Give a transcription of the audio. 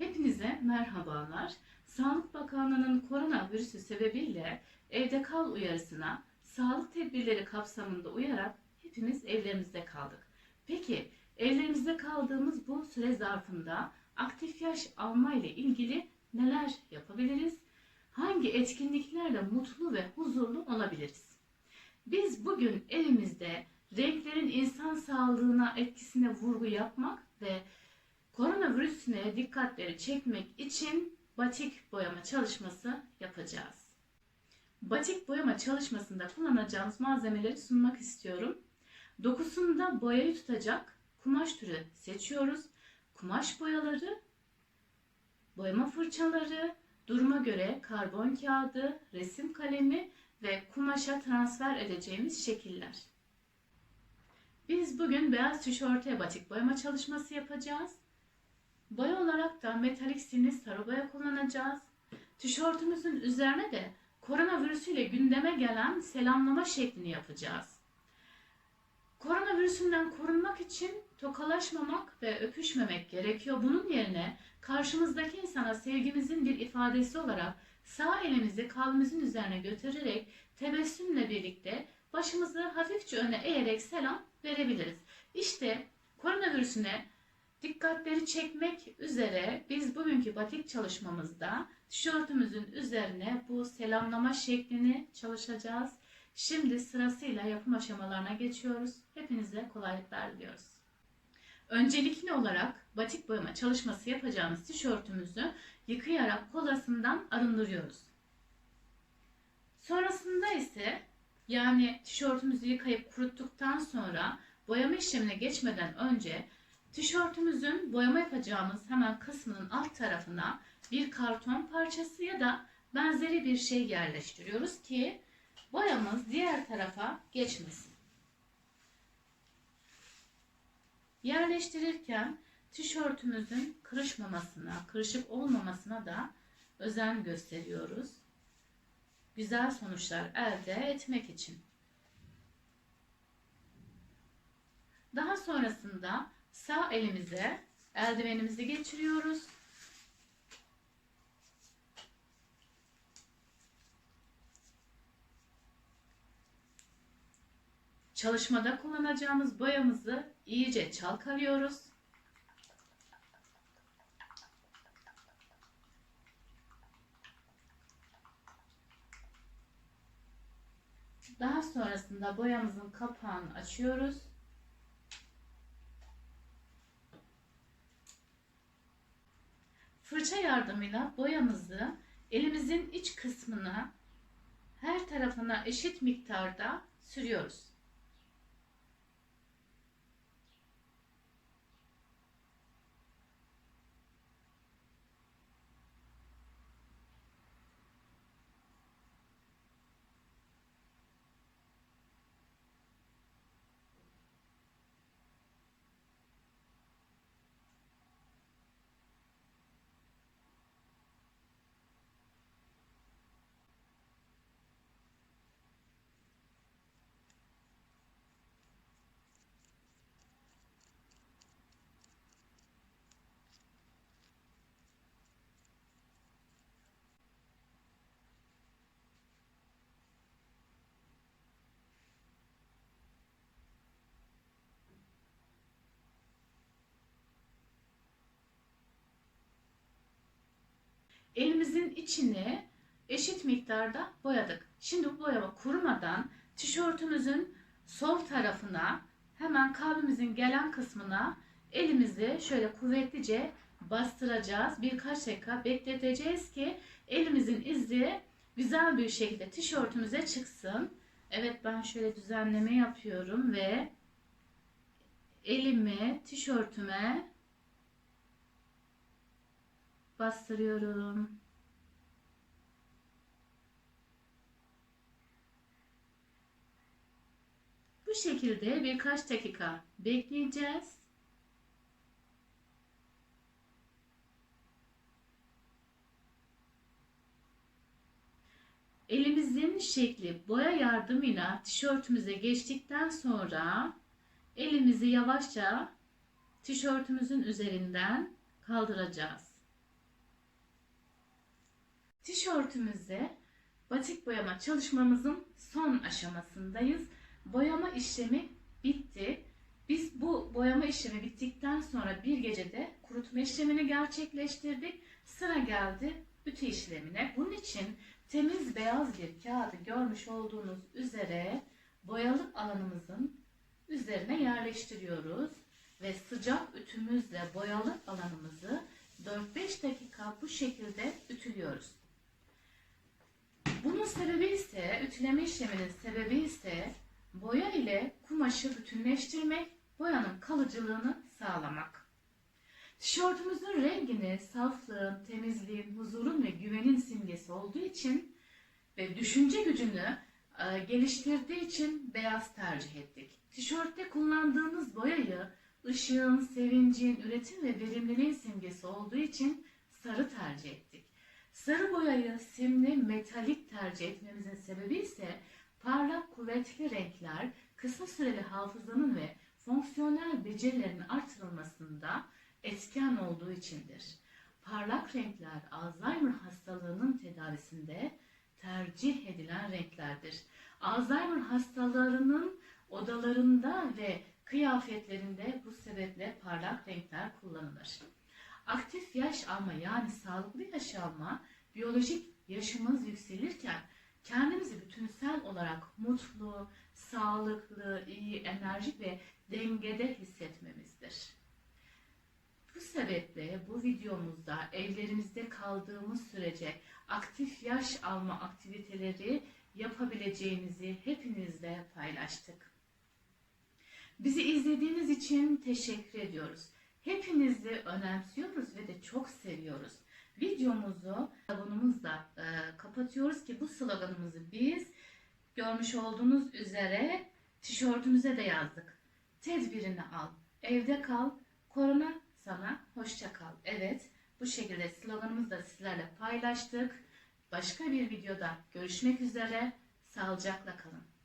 Hepinize merhabalar. Sağlık Bakanlığı'nın koronavirüsü sebebiyle evde kal uyarısına sağlık tedbirleri kapsamında uyarak hepimiz evlerimizde kaldık. Peki evlerimizde kaldığımız bu süre zarfında aktif yaş alma ile ilgili neler yapabiliriz? Hangi etkinliklerle mutlu ve huzurlu olabiliriz? Biz bugün evimizde renklerin insan sağlığına etkisine vurgu yapmak ve koronavirüsüne dikkatleri çekmek için batik boyama çalışması yapacağız. Batik boyama çalışmasında kullanacağımız malzemeleri sunmak istiyorum. Dokusunda boyayı tutacak kumaş türü seçiyoruz. Kumaş boyaları, boyama fırçaları, duruma göre karbon kağıdı, resim kalemi ve kumaşa transfer edeceğimiz şekiller. Biz bugün beyaz tişörte batik boyama çalışması yapacağız. Boya olarak da metalik sinli sarı boya kullanacağız. Tişörtümüzün üzerine de koronavirüsüyle gündeme gelen selamlama şeklini yapacağız. Koronavirüsünden korunmak için tokalaşmamak ve öpüşmemek gerekiyor. Bunun yerine karşımızdaki insana sevgimizin bir ifadesi olarak sağ elimizi kalbimizin üzerine götürerek tebessümle birlikte başımızı hafifçe öne eğerek selam verebiliriz. İşte koronavirüsüne dikkatleri çekmek üzere biz bugünkü batik çalışmamızda tişörtümüzün üzerine bu selamlama şeklini çalışacağız. Şimdi sırasıyla yapım aşamalarına geçiyoruz. Hepinize kolaylıklar diliyoruz. Öncelikli olarak batik boyama çalışması yapacağımız tişörtümüzü yıkayarak kolasından arındırıyoruz. Sonrasında ise yani tişörtümüzü yıkayıp kuruttuktan sonra boyama işlemine geçmeden önce tişörtümüzün boyama yapacağımız hemen kısmının alt tarafına bir karton parçası ya da benzeri bir şey yerleştiriyoruz ki boyamız diğer tarafa geçmesin. Yerleştirirken tişörtümüzün kırışmamasına, kırışık olmamasına da özen gösteriyoruz. Güzel sonuçlar elde etmek için. Daha sonrasında sağ elimize eldivenimizi geçiriyoruz. Çalışmada kullanacağımız boyamızı iyice çalkalıyoruz. Daha sonrasında boyamızın kapağını açıyoruz. Fırça yardımıyla boyamızı elimizin iç kısmına her tarafına eşit miktarda sürüyoruz. Elimizin içini eşit miktarda boyadık. Şimdi bu boyama kurumadan tişörtümüzün sol tarafına hemen kalbimizin gelen kısmına elimizi şöyle kuvvetlice bastıracağız. Birkaç dakika bekleteceğiz ki elimizin izi güzel bir şekilde tişörtümüze çıksın. Evet ben şöyle düzenleme yapıyorum ve elimi tişörtüme bastırıyorum. Bu şekilde birkaç dakika bekleyeceğiz. Elimizin şekli boya yardımıyla tişörtümüze geçtikten sonra elimizi yavaşça tişörtümüzün üzerinden kaldıracağız. Tişörtümüzde batik boyama çalışmamızın son aşamasındayız. Boyama işlemi bitti. Biz bu boyama işlemi bittikten sonra bir gecede kurutma işlemini gerçekleştirdik. Sıra geldi ütü işlemine. Bunun için temiz beyaz bir kağıdı görmüş olduğunuz üzere boyalık alanımızın üzerine yerleştiriyoruz ve sıcak ütümüzle boyalık alanımızı 4-5 dakika bu şekilde ütülüyoruz. Bunun sebebi ise, ütüleme işleminin sebebi ise boya ile kumaşı bütünleştirmek, boyanın kalıcılığını sağlamak. Tişörtümüzün rengini saflığın, temizliğin, huzurun ve güvenin simgesi olduğu için ve düşünce gücünü e, geliştirdiği için beyaz tercih ettik. Tişörtte kullandığımız boyayı ışığın, sevincin, üretim ve verimliliğin simgesi olduğu için sarı tercih ettik. Sarı boyayı simli, metalik tercih etmemizin sebebi ise parlak, kuvvetli renkler kısa süreli hafızanın ve fonksiyonel becerilerin artırılmasında etken olduğu içindir. Parlak renkler Alzheimer hastalığının tedavisinde tercih edilen renklerdir. Alzheimer hastalarının odalarında ve kıyafetlerinde bu sebeple parlak renkler kullanılır. Aktif yaş alma yani sağlıklı yaş alma biyolojik yaşımız yükselirken kendimizi bütünsel olarak mutlu, sağlıklı, iyi, enerjik ve dengede hissetmemizdir. Bu sebeple bu videomuzda evlerimizde kaldığımız sürece aktif yaş alma aktiviteleri yapabileceğinizi hepinizle paylaştık. Bizi izlediğiniz için teşekkür ediyoruz. Hepinizi önemsiyoruz ve de çok seviyoruz. Videomuzu sloganımızla e, kapatıyoruz ki bu sloganımızı biz görmüş olduğunuz üzere tişörtümüze de yazdık. Tedbirini al, evde kal, korona sana hoşça kal. Evet, bu şekilde sloganımızı da sizlerle paylaştık. Başka bir videoda görüşmek üzere. Sağlıcakla kalın.